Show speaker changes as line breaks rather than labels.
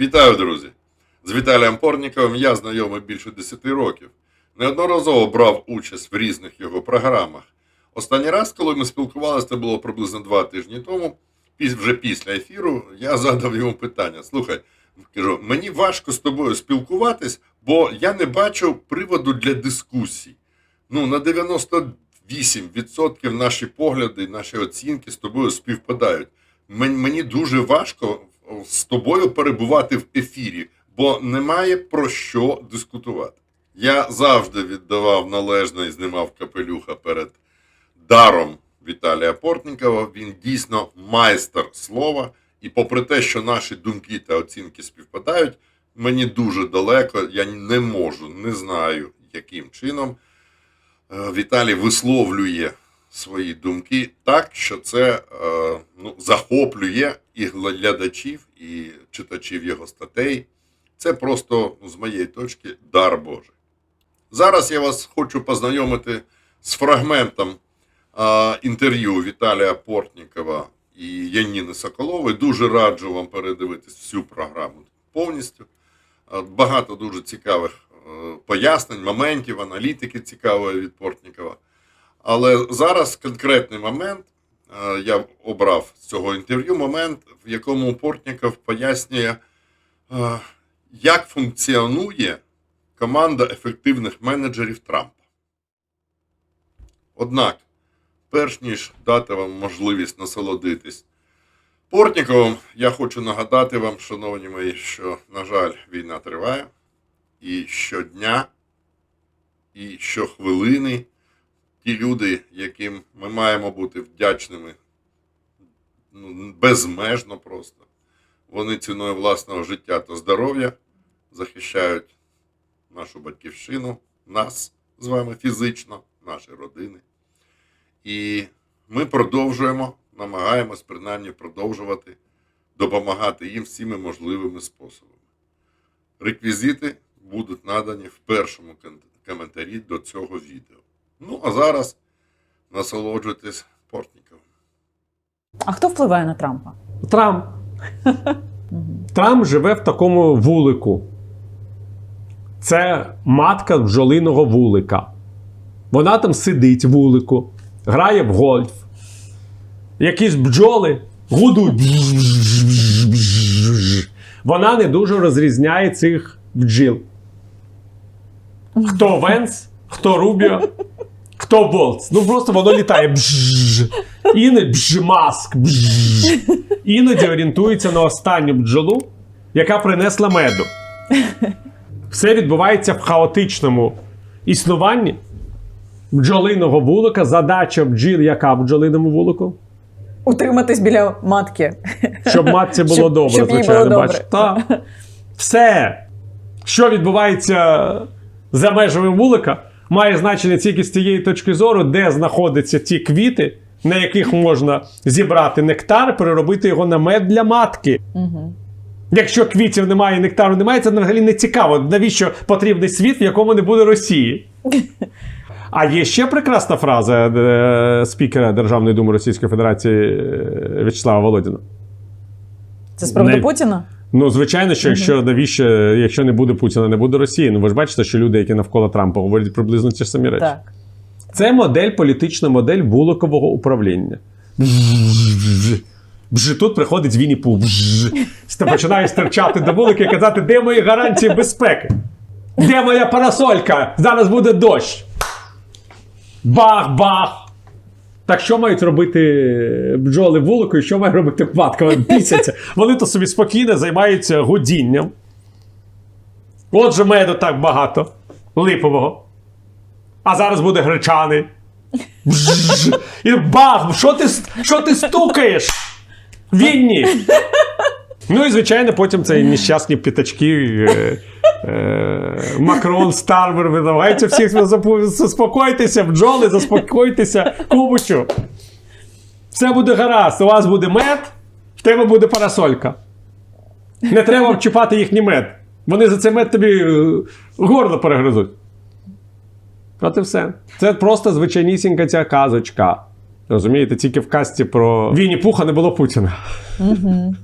Вітаю, друзі! З Віталієм Порніковим я знайомий більше 10 років. Неодноразово брав участь в різних його програмах. Останній раз, коли ми спілкувалися, це було приблизно два тижні тому. Вже після ефіру я задав йому питання: слухай, кажу, мені важко з тобою спілкуватись, бо я не бачу приводу для дискусій. Ну, на 98% наші погляди, наші оцінки з тобою співпадають. Мені дуже важко з тобою перебувати в ефірі, бо немає про що дискутувати. Я завжди віддавав належне і знімав капелюха перед даром Віталія Портнікова. Він дійсно майстер слова. І попри те, що наші думки та оцінки співпадають, мені дуже далеко, я не можу, не знаю, яким чином е, Віталій висловлює свої думки так, що це е, ну, захоплює і глядачів, і читачів його статей. Це просто, ну, з моєї точки, дар Божий. Зараз я вас хочу познайомити з фрагментом а, інтерв'ю Віталія Портнікова і Яніни Соколової. Дуже раджу вам передивитись всю програму повністю. Багато дуже цікавих е, пояснень, моментів, аналітики цікавої від Портнікова. Але зараз конкретний момент, е, я обрав з цього інтерв'ю момент, в якому Портніков пояснює, е, як функціонує команда ефективних менеджерів Трампа. Однак, перш ніж дати вам можливість насолодитись Портніковим, я хочу нагадати вам, шановні мої, що, на жаль, війна триває, і щодня, і щохвилини ті люди, яким ми маємо бути вдячними ну, безмежно просто, вони ціною власного життя та здоров'я захищають нашу батьківщину, нас з вами фізично, наші родини. І ми продовжуємо, намагаємось принаймні продовжувати допомагати їм всіми можливими способами. Реквізити будуть надані в першому коментарі до цього відео. Ну, а зараз насолоджуйтесь Портніковим.
А хто впливає на Трампа?
Трамп. Трамп живе в такому вулику. Це матка бджолиного вулика. Вона там сидить в вулику, грає в гольф. Якісь бджоли гудуть. Вона не дуже розрізняє цих бджіл. Хто Венс, хто Рубіо, хто Болтс. Ну просто воно літає. Бжж. Іноді бжмаск. Бжж. Іноді орієнтується на останню бджолу, яка принесла меду. Все відбувається в хаотичному існуванні бджолиного вулика. Задача бджіл, яка в бджолиному вулику?
Утриматись біля матки.
Щоб матці було
Щоб-
добре,
щоб
звичайно, бачиш. Все, що відбувається за межами вулика, має значення тільки з тієї точки зору, де знаходяться ті квіти, на яких можна зібрати нектар, переробити його на мед для матки.
Угу.
Якщо квітів немає, нектару немає, це взагалі не цікаво. Навіщо потрібний світ, в якому не буде Росії? А є ще прекрасна фраза е, спікера Державної думи Російської Федерації е, В'ячеслава Володіна.
Це з приводу
Не-
Путіна?
Ну, звичайно, що якщо навіщо, якщо не буде Путіна, не буде Росії. Ну ви ж бачите, що люди, які навколо Трампа, говорять приблизно ті ж самі речі.
Так.
Це модель, політична модель вуликового управління. Бж, тут приходить Вінні Пух. Бж. Ти починаєш стирчати до вулика і казати, де мої гарантії безпеки? Де моя парасолька? Зараз буде дощ. Бах-бах. Так що мають робити бджоли вулику і що має робити матка? Бісяться. Вони то собі спокійно займаються гудінням. Отже, меду так багато. Липового. А зараз буде гречаний. І бах! Що ти, що ти стукаєш? Вінні! Ну і звичайно, потім цей нещасні п'ятачки. Е, Макрон, Стармер видавайте всіх заспокойтеся, бджоли, заспокойтеся, кубочу. Все буде гаразд. У вас буде мед, в тебе буде парасолька. Не треба вчіпати їхній мед. Вони за цей мед тобі е, горло перегризуть. От і все. Це просто звичайнісінька ця казочка. Розумієте, тільки в казці про Вінні Пуха не було Путіна.
Угу.